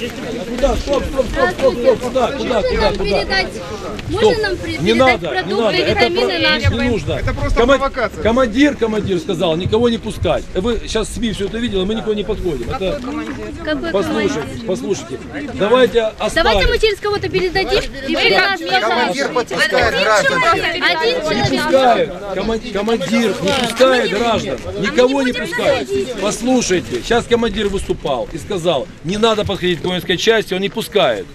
Куда? Стоп, стоп, стоп, стоп, стоп, куда, куда, куда, куда? передать, можно нам при- Не передать надо, не продукты, надо, это витамины про- не нужно. Это просто Кома- провокация. Командир, командир сказал, никого не пускать. Вы сейчас СМИ все это видели, мы никого не подходим. Это, Какой послушайте, командир? послушайте. Давайте оставим. Давайте мы через кого-то передадим и нас, Командир подпускает граждан. Один Не человек. пускает, коман- командир не пускает граждан, никого не пускает. Послушайте, сейчас командир выступал и сказал, не надо подходить к воинской части, он не пускает.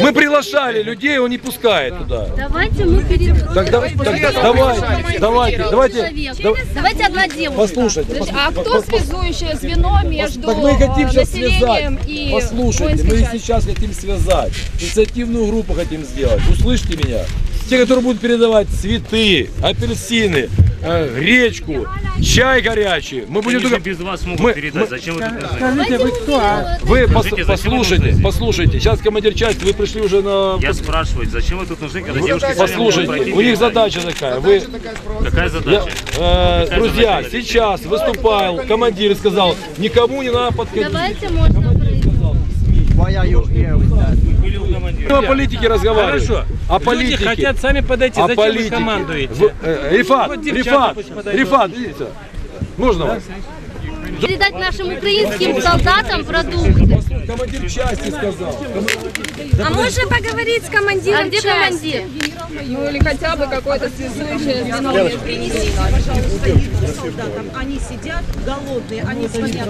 Мы приглашали людей, он не пускает туда. Давайте мы передаем. Тогда, тогда давайте, давайте, давайте, да- Давайте одна девушка. послушайте. пос- А кто связующее звено между Так мы хотим э, сейчас связать. населением и Послушайте, мы сейчас хотим связать. Инициативную группу хотим сделать. Услышьте меня. Те, которые будут передавать цветы, апельсины, э, гречку, чай горячий. Мы будем Они только... без вас могут мы- передать. мы- Зачем вы тут нужны? Давайте вы кто? Вы пос- Скажите, вы послушайте, послушайте. Сейчас командир части, вы пришли уже на... Я спрашиваю, зачем вы тут нужны, когда девушки сами могут Послушайте, у них задача такая. Вы, Какая я- задача? э, Какая друзья, задача? сейчас выступал командир и сказал, никому не надо подходить. Давайте можно Мы о политике разговариваем. Хорошо. О Люди политике. хотят сами подойти. О Зачем вы политике. командуете? В- э, Рифат, Рифат. Рифат, видите? Можно вас? Передать нашим украинским солдатам продукты. Командир части сказал. А можно поговорить с командиром А где части? командир? Ну или хотя бы какое-то связующее звено. солдатам. Они сидят голодные, они звонят.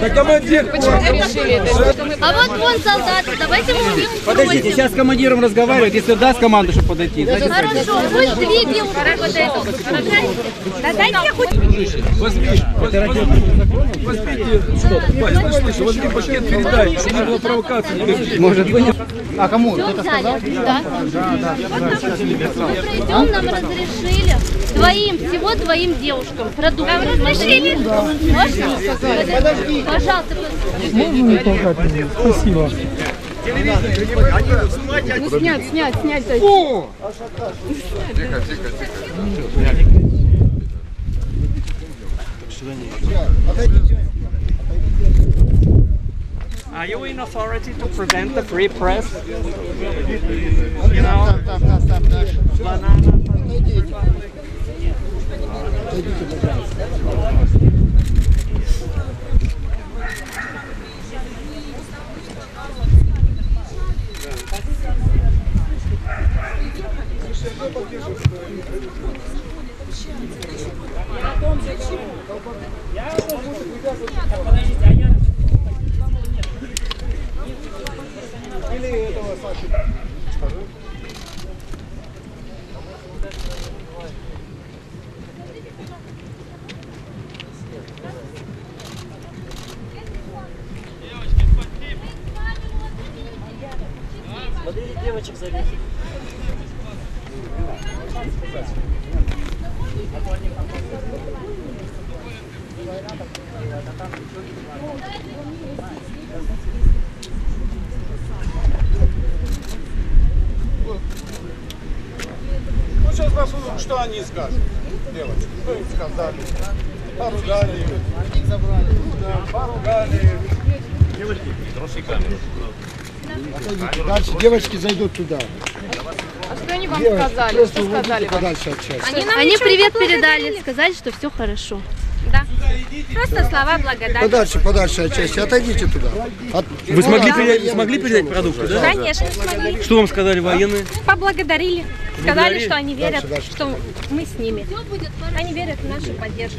Да командир. Решили это. А вот вон солдаты. Давайте мы у них Подождите, спросим. сейчас с командиром разговаривают, если даст команду, чтобы подойти. Хорошо, пусть две девушки подойдут. Хорошо? Да дайте я хоть Возьми, возьми, возьмите, что, Вась, слышь, слышь, возьми пакет, передай, чтобы не было провокации никаких. Может, вы не... А кому? Все взяли? Да. Мы придем, нам разрешили. Двоим, всего двоим девушкам продукты. Нам разрешили? Можно? Пожалуйста. Ну снять, снять, снять. Are you in authority to prevent the free press? You know? Подождите, а я... Или этого Саши. Скажи. Смотри, девочек зовет. Ну сейчас посмотрим, что они скажут. Девочки, что им сказали? Поругали. Их забрали. Да, поругали. Дальше девочки зайдут туда. Они вам сказали? Что сказали вам? Подальше от части. Они нам Они привет передали, сказали, что все хорошо. Да. Просто слова благодарности. Подальше, подальше от части. Отойдите туда. От- Вы смогли, Да, передать, смогли передать продукты, да? Конечно, смогли. Что вам сказали военные? Поблагодарили. Сказали, что они верят, дальше. что мы с ними. Они верят в нашу поддержку.